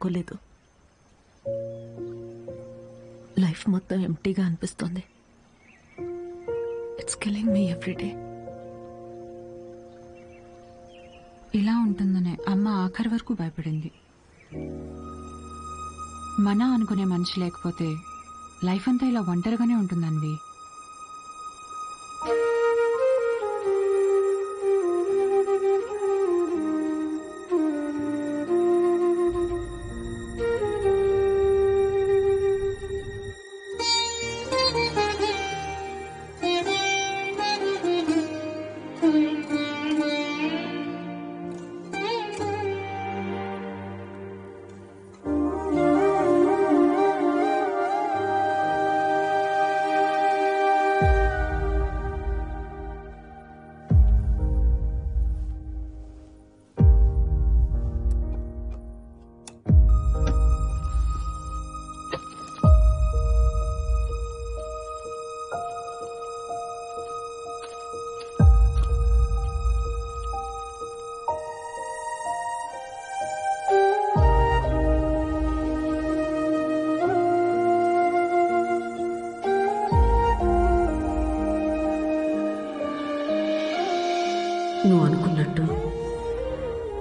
అనుకోలేదు. లైఫ్ మొత్తం ఎంటీగా అనిపిస్తుంది. ఇట్స్ కిలింగ్ మీ ఎవ్రీడే ఇలా ఉంటుందనే అమ్మ ఆఖరి వరకు భయపడింది. మన అనుకునే మనిషి లేకపోతే లైఫ్ అంతా ఇలా ఒంటరిగానే ఉంటుందన్వి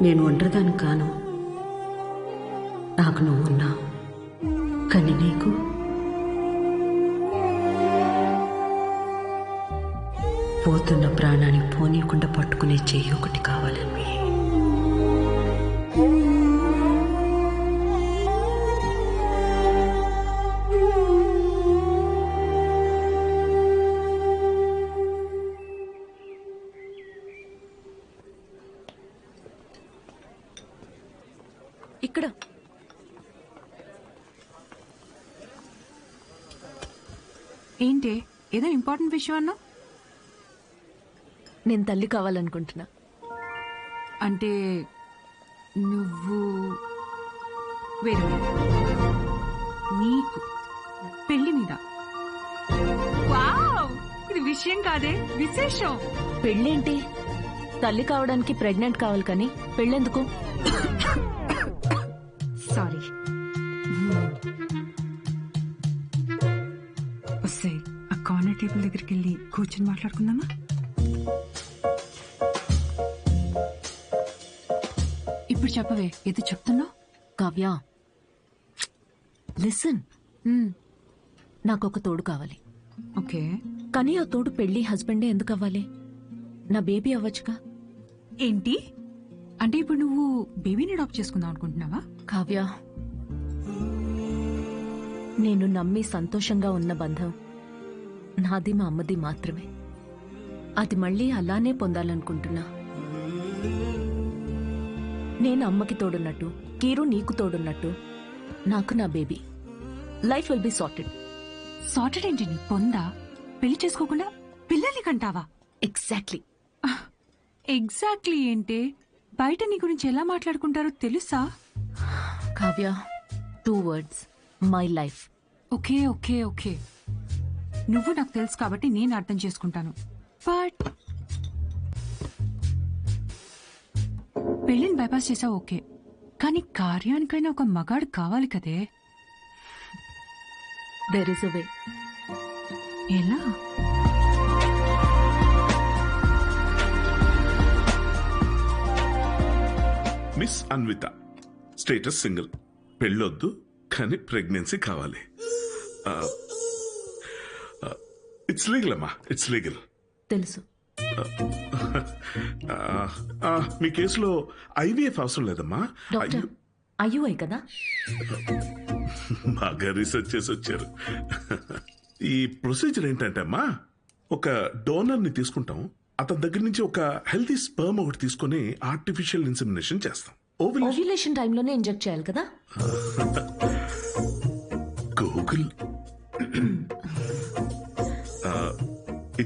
నేను ఒంటరిదాన్ని కాను. నాకు నువ్వు ఉన్నావు. కానీ నీకు? పోతున్న ప్రాణాన్ని పోనీయకుండా పట్టుకునే చెయ్యి ఒకటి కావాలని ఏంటి? ఏదో ఇంపార్టెంట్ విషయం అన్నా? నేను తల్లి కావాలనుకుంటున్నా. అంటే నువ్వు వేరే నీకు. పెళ్ళి మీద. వావ్! ఇది విషయం కాదే. విశేషం. పెళ్ళేంటి? తల్లి కావడానికి ప్రెగ్నెంట్ కావాలి కానీ పెళ్ళెందుకు? సారీ. టేబుల్ దగ్గరికి వెళ్ళి కూర్చొని మాట్లాడుకుందామా? ఇప్పుడు చెప్పవే ఏదో చెప్తున్నావు? కావ్య. లిసన్ నాకు ఒక తోడు కావాలి. ఓకే. కానీ ఆ తోడు పెళ్ళి హస్బెండే ఎందుకు అవ్వాలి? నా బేబీ అవ్వచ్చుగా? ఏంటి? అంటే ఇప్పుడు నువ్వు బేబీని అడాప్ట్ చేసుకుందాం అనుకుంటున్నావా? కావ్య. నేను నమ్మి సంతోషంగా ఉన్న బంధం నాది మా అమ్మది మాత్రమే. అది మళ్ళీ అలానే పొందాలనుకుంటున్నా. నేను అమ్మకి తోడున్నట్టు కీరు నీకు తోడున్నట్టు నాకు నా baby. Life will be sorted sorted ఏంటి? నీ పొందా? పెళ్ళి చేసుకోకుండా పిల్లల్ని కంటావా? ఎగ్జాక్ట్లీ ఎగ్జాక్ట్లీ ఏంటి? బయట నీ గురించి ఎలా మాట్లాడుకుంటారో తెలుసా? Kavya two words my life okay okay okay. నువ్వు నాకు తెలుసు కాబట్టి నేను అర్థం చేసుకుంటాను. బట్ పెళ్ళిని బైపాస్ చేసావు ఓకే. కానీ కార్యానికైనా ఒక మగాడు కావాలి కదే. దెర్ ఇస్ వే ఎలా? మిస్ అన్విత స్టేటస్ సింగిల్ పెళ్ళొద్దు కానీ ప్రెగ్నెన్సీ కావాలి. ఇట్స్ లీగల్ అమ్మా. ఇట్స్ లీగల్ తెలుసు. మీ కేసులో ఐవీఎఫ్ అవసరం లేదమ్మా. డాక్టర్ అయ్యో, అయ్యుఐ కదా? బాగా రీసెర్చ్ చేసి వచ్చారు. ఈ ప్రొసీజర్ ఏంటంటే అమ్మా ఒక డోనర్ని తీసుకుంటాం. అతని దగ్గర నుంచి ఒక హెల్తీ స్పర్మ్ ఒకటి తీసుకొని ఆర్టిఫిషియల్ ఇన్సెమినేషన్ చేస్తాం. ఓవిల్ ఓవ్యులేషన్ టైంలోనే ఇంజెక్ట్ చేయాలి కదా? గూగుల్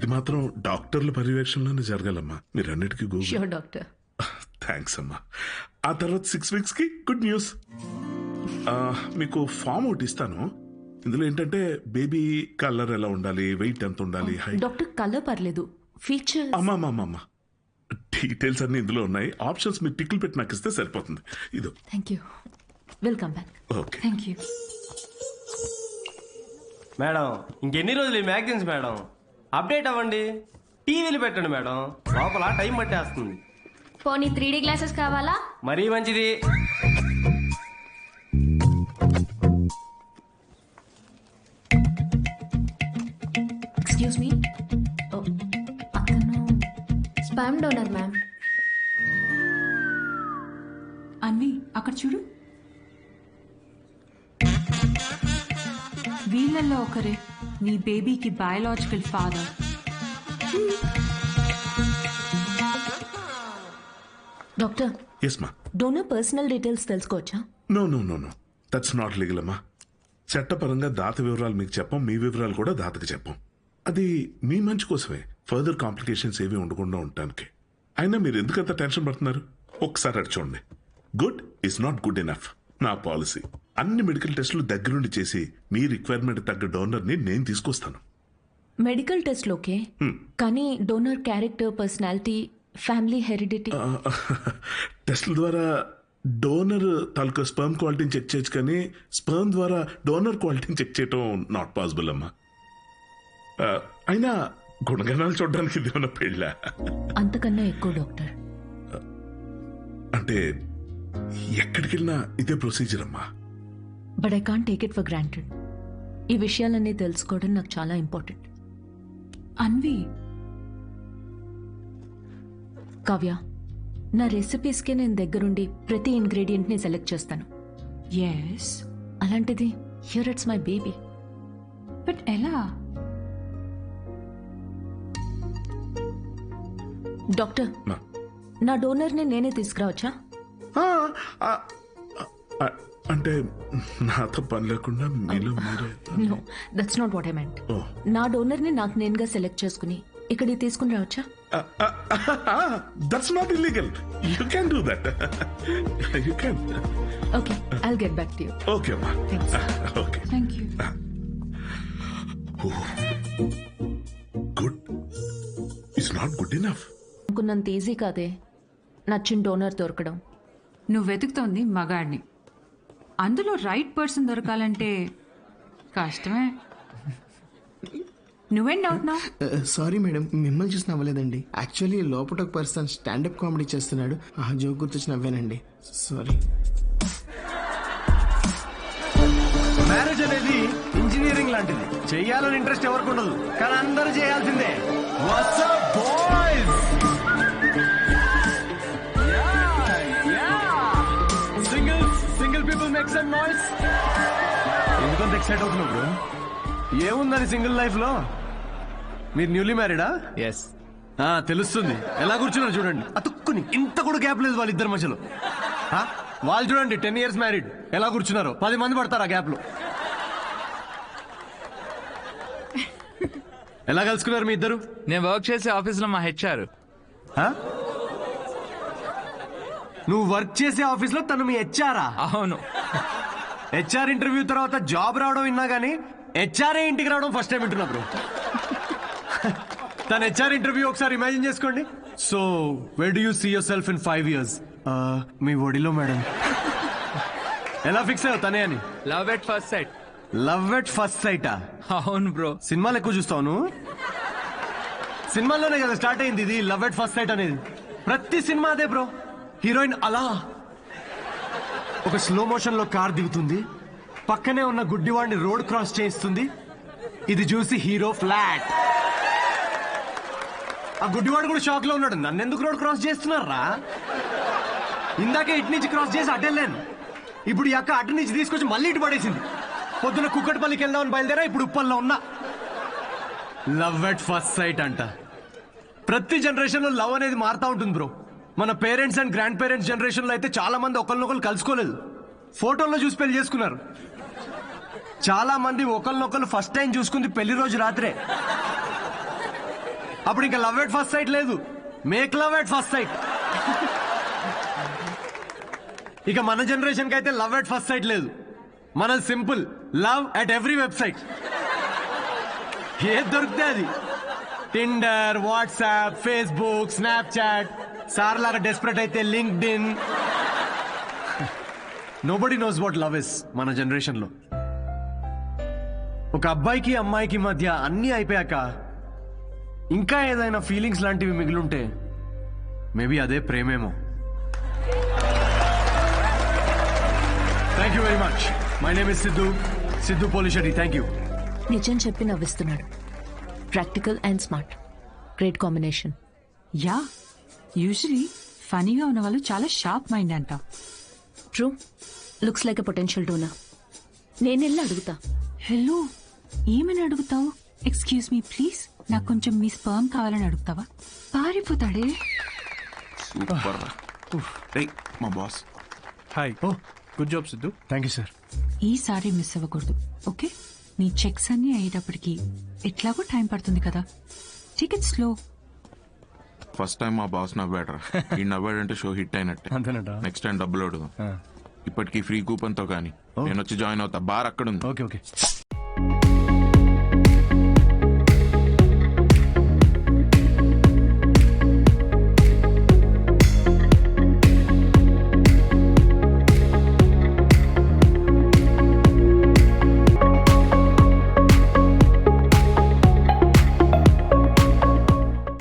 ఇది మాత్రం డాక్టర్ల పర్యవేక్షణలోనే జరగాలమ్మా. మీరన్నిటికీ గూగుల్. ష్యూర్ డాక్టర్ థ్యాంక్స్ అమ్మా. ఆ తర్వాత సిక్స్ వీక్స్కి గుడ్ న్యూస్ మీకు ఫామ్ ఒకటి ఇస్తాను. ఇందులో ఏంటంటే బేబీ కలర్ ఎలా ఉండాలి వెయిట్ ఎంత ఉండాలి హైట్ డాక్టర్ కలర్ పర్లేదు. ఫీచర్ అమ్మా అమ్మా అమ్మా డీటెయిల్స్ అన్ని ఇందులో ఉన్నాయి. ఆప్షన్స్ మీరు టిక్లు పెట్టి నాకు ఇస్తే సరిపోతుంది. ఇదో. Thank you welcome back okay thank you madam ఇంకెన్ని రోజులు ఈ మ్యాగజైన్స్ మేడం అప్డేట్ అవ్వండి. టీవీలు పెట్టండి మేడం. లోపల టైం పట్టేస్తుంది. పోనీ త్రీ డీ గ్లాసెస్ కావాలా? మరీ మంచిది. ఎక్స్క్యూజ్ మీ అతను స్పామ్ డోనర్ మ్యామ్. వీళ్ళల్లో ఒకరే. నీ బేబీకి బయాలజికల్ ఫాదర్. డాక్టర్. ఎస్ మా డోనర్ పర్సనల్ డీటెయిల్స్ తెలుసుకోవచ్చా? No no no no that's not legal అమ్మా చట్టపరంగా దాత వివరాలు మీకు చెప్పం మీ వివరాలు కూడా దాతకి చెప్పం. అది మీ మంచి కోసమే. ఫర్దర్ కాంప్లికేషన్స్ ఏవి ఉండకుండా ఉండటానికి. అయినా మీరు ఎందుకంత టెన్షన్ పడుతున్నారు? ఒకసారి అటు చూడండి. Good is not good enough నా పాలసీ. అన్ని మెడికల్ టెస్టులు దగ్గరుండి చేసి మీ రిక్వైర్మెంట్ తగ్గ డోనర్ని నేను తీసుకొస్తాను. మెడికల్ టెస్ట్ ఓకే కానీ donor character personality family heredity టెస్ట్ల ద్వారా డోనర్ తాలూకా స్పర్మ్ క్వాలిటీని చెక్ చేయొచ్చు కానీ స్పర్మ్ ద్వారా డోనర్ క్వాలిటీని చెక్ చేయటం నాట్ పాసిబుల్ అమ్మా. అయినా గుణగణాలు చూడడానికి ఇది ఏమన్నా పెళ్ళ? అంతకన్నా ఎక్కువ డాక్టర్. అంటే ఎక్కడికి వెళ్ళినా ఇదే ప్రొసీజర్ అమ్మా. But I can't take it for granted ఈ విషయాలన్నీ తెలుసుకోవడం నాకు చాలా ఇంపార్టెంట్ అన్వి. కావ్య నా రెసిపీస్కి నేను దగ్గరుండి ప్రతి ఇంగ్రీడియంట్ని సెలెక్ట్ చేస్తాను. ఎస్ అలాంటిది here it's my baby but ఎలా? డాక్టర్. నా డోనర్ని నేనే తీసుకురావచ్చా? ఆ, ఆ, ఆ, అంటే నాతో పని లేకుండా మీలో మీరే no that's not what I meant ఓ నా డోనర్ని నాకు నేనుగా సెలెక్ట్ చేసుకుని ఇక్కడికి తీసుకుని రావచ్చా? That's not illegal you can do that you can okay I'll get back to you okay అమ్మా thanks okay thank you good it's not good enough అనుకున్నంత ఈజీ కాదే. నచ్చిన డోనర్ దొరకడం. నువ్వు వెతుకుతోంది మగాడిని. అందులో రైట్ పర్సన్ దొరకాలంటే కష్టమే. నువ్వేం డౌట్ నా సారీ మేడం మిమ్మల్ని చూసి నవ్వలేదండి. యాక్చువల్లీ లోపల ఒక పర్సన్ స్టాండప్ కామెడీ చేస్తున్నాడు. ఆ జోక్ గుర్తొచ్చి నవ్వానండి. సారీ మ్యారేజ్ అనేది ఇంజనీరింగ్ లాంటిది. చెయ్యాలని ఇంట్రెస్ట్ ఎవరికి ఉండదు కానీ అందరూ చేయాల్సిందే. బాయ్స్ నాయిస్ ఎందుకంత ఎక్సైట్ అవుతున్నావు బ్రో ఏముందని సింగిల్ లైఫ్లో? మీరు న్యూలీ మ్యారీడా ఎస్ ఆ తెలుస్తుంది. ఎలా కూర్చున్నారు చూడండి. అతుక్కుని ఇంత కూడా గ్యాప్ లేదు వాళ్ళిద్దరి మధ్యలో. ఆ? వాళ్ళు చూడండి టెన్ ఇయర్స్ మ్యారీడ్ ఎలా కూర్చున్నారు? పది మంది పడతారు ఆ గ్యాప్లో. ఎలా కలుసుకున్నారు మీ ఇద్దరు? నేను వర్క్ చేసే ఆఫీస్లో మా హెచ్ఆర్ ఆ? నువ్వు వర్క్ చేసే ఆఫీస్లో తను మీ హెచ్ఆరా? అవును. హెచ్ఆర్ ఇంటర్వ్యూ తర్వాత జాబ్ రావడం విన్నా గానీ హెచ్ఆర్ఏ ఇంటికి రావడం ఫస్ట్ టైం వింటున్నా బ్రో తన హెచ్ఆర్ ఇంటర్వ్యూ ఒకసారి ఇమాజిన్ చేసుకోండి. So where do you see yourself in five years మీ ఒడిలో మేడం ఎలా ఫిక్స్ అయ్యావు తనే అని? Love at first sight love at first సైటా అవును బ్రో సినిమాలు ఎక్కువ చూస్తావు సినిమాల్లోనే కదా స్టార్ట్ అయింది ఇది లవ్ ఎట్ ఫస్ట్ సైట్ అనేది. ప్రతి సినిమా అదే బ్రో హీరోయిన్ అలా? ఒక స్లో మోషన్లో కార్ దిగుతుంది. పక్కనే ఉన్న గుడ్డివాడిని రోడ్ క్రాస్ చేయిస్తుంది. ఇది చూసి హీరో ఫ్లాట్. ఆ గుడ్డివాడు కూడా షాక్లో ఉన్నాడు. నన్ను ఎందుకు రోడ్ క్రాస్ చేస్తున్నారా? ఇందాకే ఇటు నుంచి క్రాస్ చేసి అడ్డెళ్ళాను ఇప్పుడు ఈ అక్క అటు నుంచి తీసుకొచ్చి మళ్ళీ ఇటు పడేసింది. పొద్దున కుక్కటిపల్లికి వెళ్దామని బయలుదేరా ఇప్పుడు ఉప్పల్లో ఉన్నా. లవ్ ఎట్ ఫస్ట్ సైట్ అంట. ప్రతి జనరేషన్లో లవ్ అనేది మారుతా ఉంటుంది బ్రో మన పేరెంట్స్ అండ్ గ్రాండ్ పేరెంట్స్ జనరేషన్లో అయితే చాలా మంది ఒకరినొకరు కలుసుకోలేదు. ఫోటోల్లో చూసి పెళ్ళి చేసుకున్నారు. చాలా మంది ఒకరినొకరు ఫస్ట్ టైం చూసుకుంది పెళ్ళి రోజు రాత్రే. అప్పుడు ఇంకా లవ్ ఎట్ ఫస్ట్ సైట్ లేదు. Make love at first sight ఇక మన జనరేషన్కి అయితే లవ్ ఎట్ ఫస్ట్ సైట్ లేదు. మన simple love at every website ఏది దొరికితే అది. Tinder WhatsApp Facebook Snapchat sir లాగా డెస్పరేట్ అయితే LinkedIn nobody knows what love is మన జనరేషన్లో ఒక అబ్బాయికి అమ్మాయికి మధ్య అన్నీ అయిపోయాక ఇంకా ఏదైనా ఫీలింగ్స్ లాంటివి మిగిలుంటే మేబీ అదే ప్రేమేమో. Thank you very much my name is Siddhu Siddhu Polishetty thank you నిజం చెప్పి నవ్విస్తున్నాడు. Practical and smart great combination yeah usually ఫనీగా ఉన్న వాళ్ళు చాలా షార్ప్ మైండ్ అంట. True. Looks like a potential donor నేను వెళ్ళి అడుగుతా. హలో ఏమని అడుగుతావు? Excuse me please. నాకు కొంచెం మీ స్పర్మ్ కావాలని అడుగుతావా? పారిపోతాడే. సూపర్ రా. రేయ్ మా boss. Hi oh good job Siddhu. Thank you sir ఈసారి మిస్ అవ్వకూడదు ఓకే? నీ చెక్స్ అన్ని అయ్యేటప్పటికి ఎట్లాగో టైం పడుతుంది కదా. టికెట్ స్లో ఫస్ట్ టైం మా బాస్ నవ్వాడరా. ఈ నవ్వాడంటే షో హిట్ అయినట్టే. అంతేనట. నెక్స్ట్ టైం డబ్బులు అడుగు ఇప్పటికి ఫ్రీ కూపన్తో కానీ. నేను వచ్చి జాయిన్ అవుతా. బార్ అక్కడ ఉంది ఓకే ఓకే.